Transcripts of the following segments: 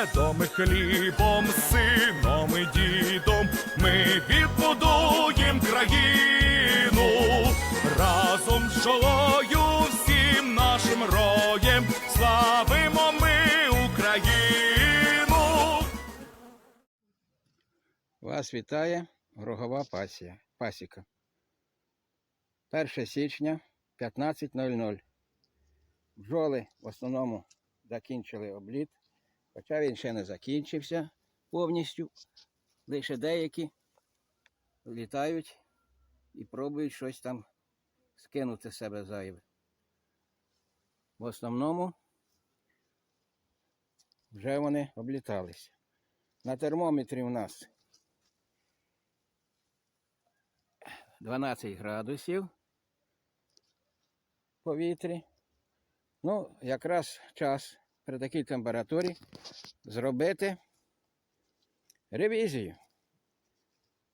медом хлібом, сином і дідом ми відбудуєм країну разом з жолою всім нашим роєм славимо ми Україну. Вас вітає Рогова пасія, пасіка. 1 січня 15.00. Бджоли в основному закінчили обліт, хоча він ще не закінчився повністю. Лише деякі літають і пробують щось там скинути з себе зайве. В основному вже вони обліталися. На термометрі у нас 12 градусів повітрі. Ну, якраз час при такій температурі зробити ревізію.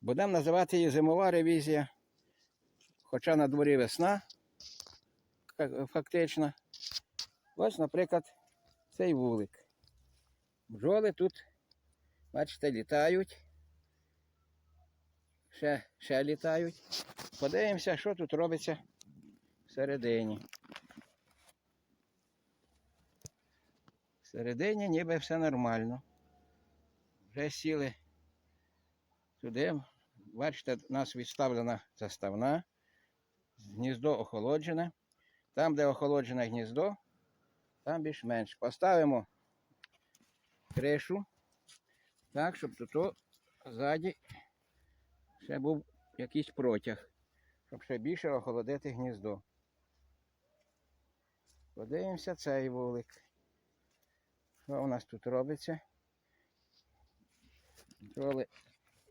Будемо називати її зимова ревізія, хоча на дворі весна, фактично. Ось, наприклад, цей вулик. Бджоли тут, бачите, літають. Ще, ще літають. Подивимося, що тут робиться всередині. Всередині ніби все нормально. Вже сіли туди. Бачите, у нас відставлена заставна. Гніздо охолоджене. Там, де охолоджене гніздо, там більш-менш. Поставимо кришу, так, щоб тут ззаді ще був якийсь протяг, щоб ще більше охолодити гніздо. Подивимося цей вулик. Що у нас тут робиться? Бджоли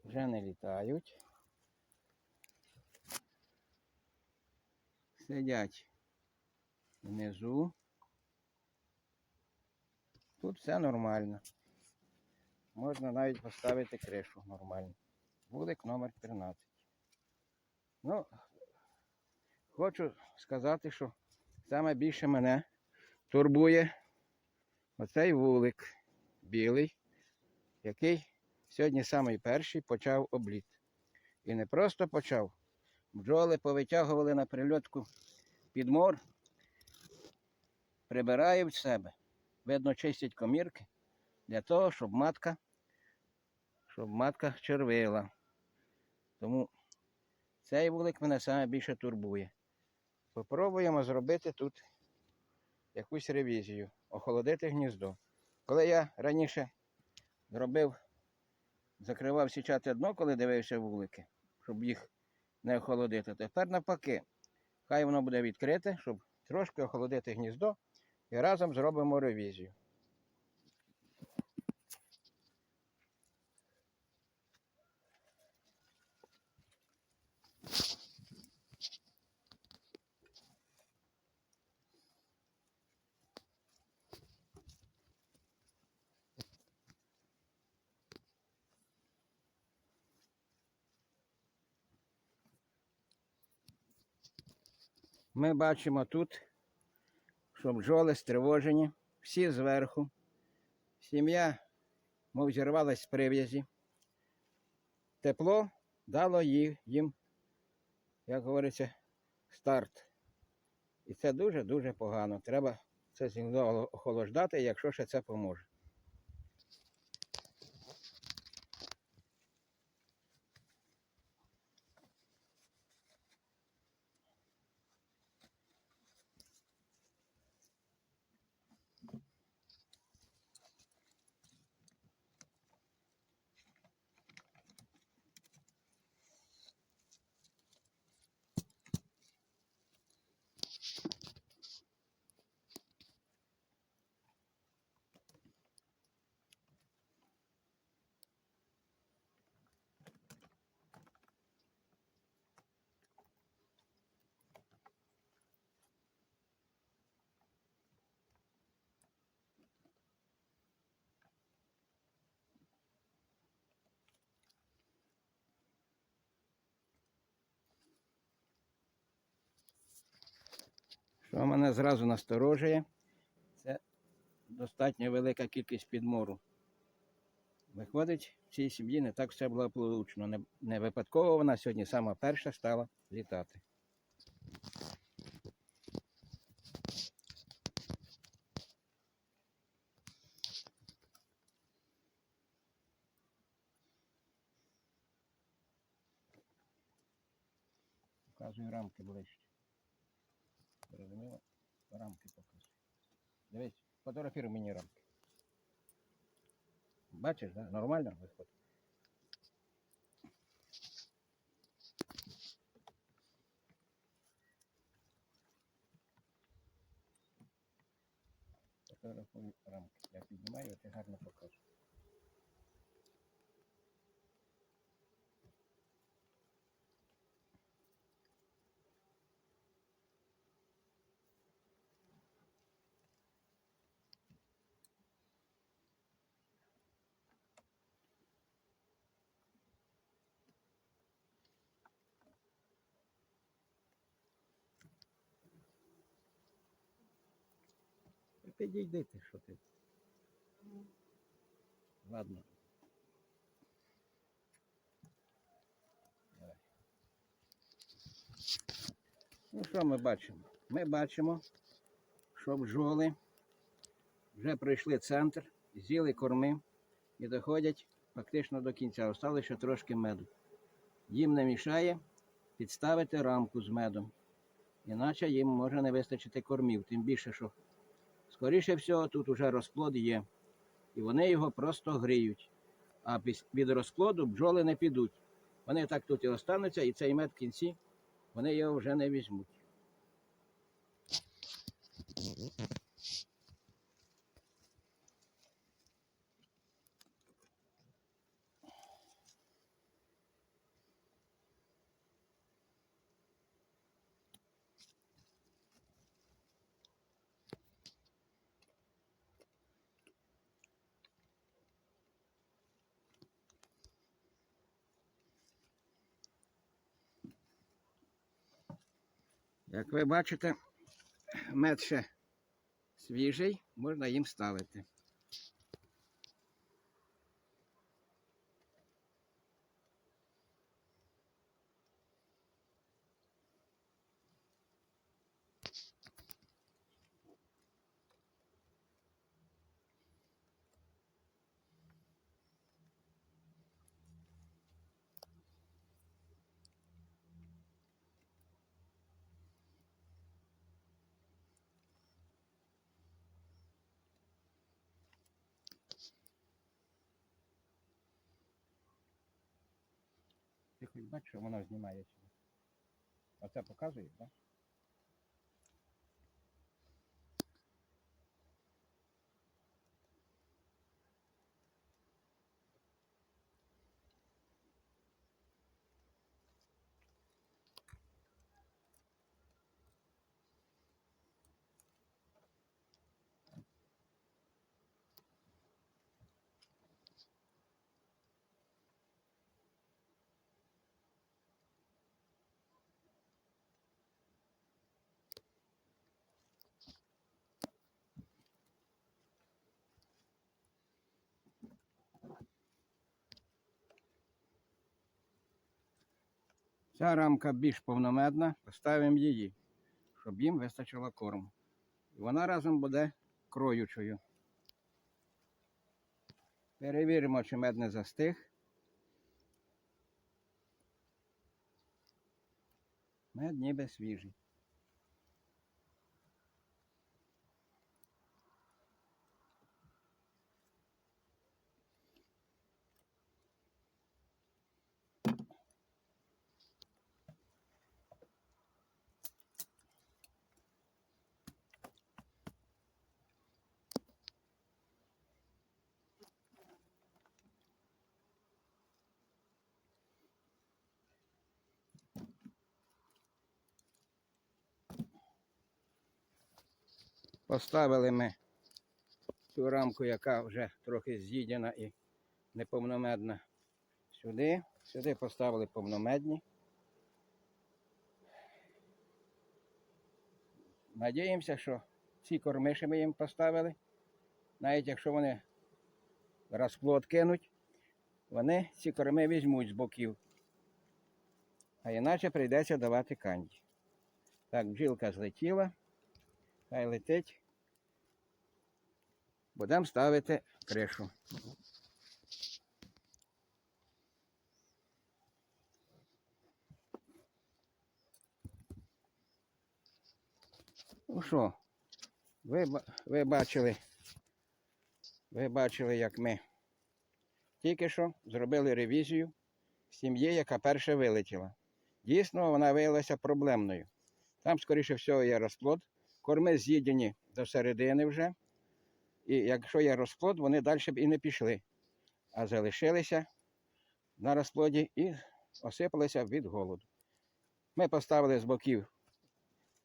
вже не літають. Сидять внизу. Тут все нормально. Можна навіть поставити кришу нормально. Вулик номер 13. Ну, хочу сказати, що саме більше мене турбує оцей вулик білий, який сьогодні самий перший почав обліт. І не просто почав. Бджоли повитягували на прильотку під мор, прибирають в себе. Видно, чистять комірки для того, щоб матка, щоб матка червила. Тому цей вулик мене саме більше турбує. Попробуємо зробити тут якусь ревізію, охолодити гніздо. Коли я раніше робив, закривав січати дно, коли дивився вулики, щоб їх не охолодити. Тепер навпаки, хай воно буде відкрите, щоб трошки охолодити гніздо і разом зробимо ревізію. Ми бачимо тут, що бджоли стривожені, всі зверху. Сім'я, мов зірвалась з прив'язі. Тепло дало їм, як говориться, старт. І це дуже-дуже погано. Треба це зімно охолоджати, якщо ще це поможе. Що мене зразу насторожує, це достатньо велика кількість підмору Виходить, в цій сім'ї не так все благополучно. Не, не випадково вона сьогодні сама перша стала літати. Показую рамки ближче. Зрозуміло? Рамки показую. Дивись, фотографіруй мені рамки. Бачиш, да? нормально виходить? Фотографуй рамки. Я піднімаю, ти гарно покажу. Підійди ти, що ти. Ладно. Ну що ми бачимо? Ми бачимо, що бджоли вже пройшли центр, з'їли корми і доходять фактично до кінця. Осталося ще трошки меду. Їм не мішає підставити рамку з медом. Іначе їм може не вистачити кормів, тим більше, що Скоріше всього, тут уже розплод є. І вони його просто гріють. А від розплоду бджоли не підуть. Вони так тут і остануться, і цей мед в кінці вони його вже не візьмуть. Як ви бачите, мед ще свіжий, можна їм ставити. Бачиш, воно знімає сюди. Оце показує, так? Ця рамка більш повномедна, поставимо її, щоб їм вистачило корму. І вона разом буде кроючою. Перевіримо, чи мед не застиг. Мед ніби свіжий. Поставили ми цю рамку, яка вже трохи з'їдена і неповномедна. Сюди, сюди поставили повномедні. Надіємося, що ці корми, що ми їм поставили, навіть якщо вони розплод кинуть, вони ці корми візьмуть з боків. А іначе прийдеться давати канді. Так, бджілка злетіла. Хай летить. Будемо ставити кришу. Ну що, ви, ви бачили, ви бачили, як ми тільки що зробили ревізію сім'ї, яка перша вилетіла. Дійсно, вона виявилася проблемною. Там, скоріше всього, є розплод. Корми з'їдені до середини вже. І якщо є розплод, вони далі б і не пішли, а залишилися на розплоді і осипалися від голоду. Ми поставили з боків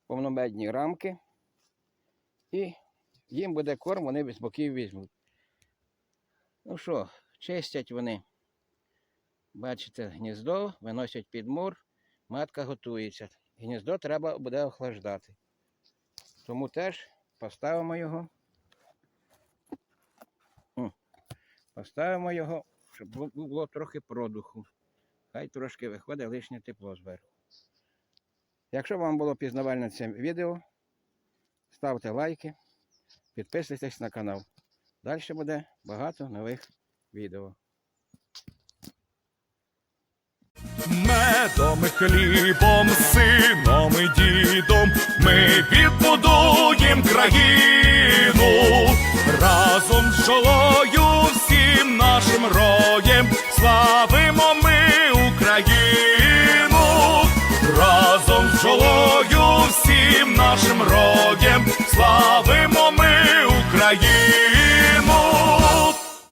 повномедні рамки, і їм буде корм, вони з боків візьмуть. Ну що, чистять вони. Бачите, гніздо, виносять під мур, матка готується. Гніздо треба буде охлаждати. Тому теж поставимо його. М, Поставимо його, щоб було трохи продуху. Хай трошки виходить лишнє тепло зверху. Якщо вам було пізнавальне це відео, ставте лайки, підписуйтесь на канал. Далі буде багато нових відео. Медом хлібом, сином і жолою всім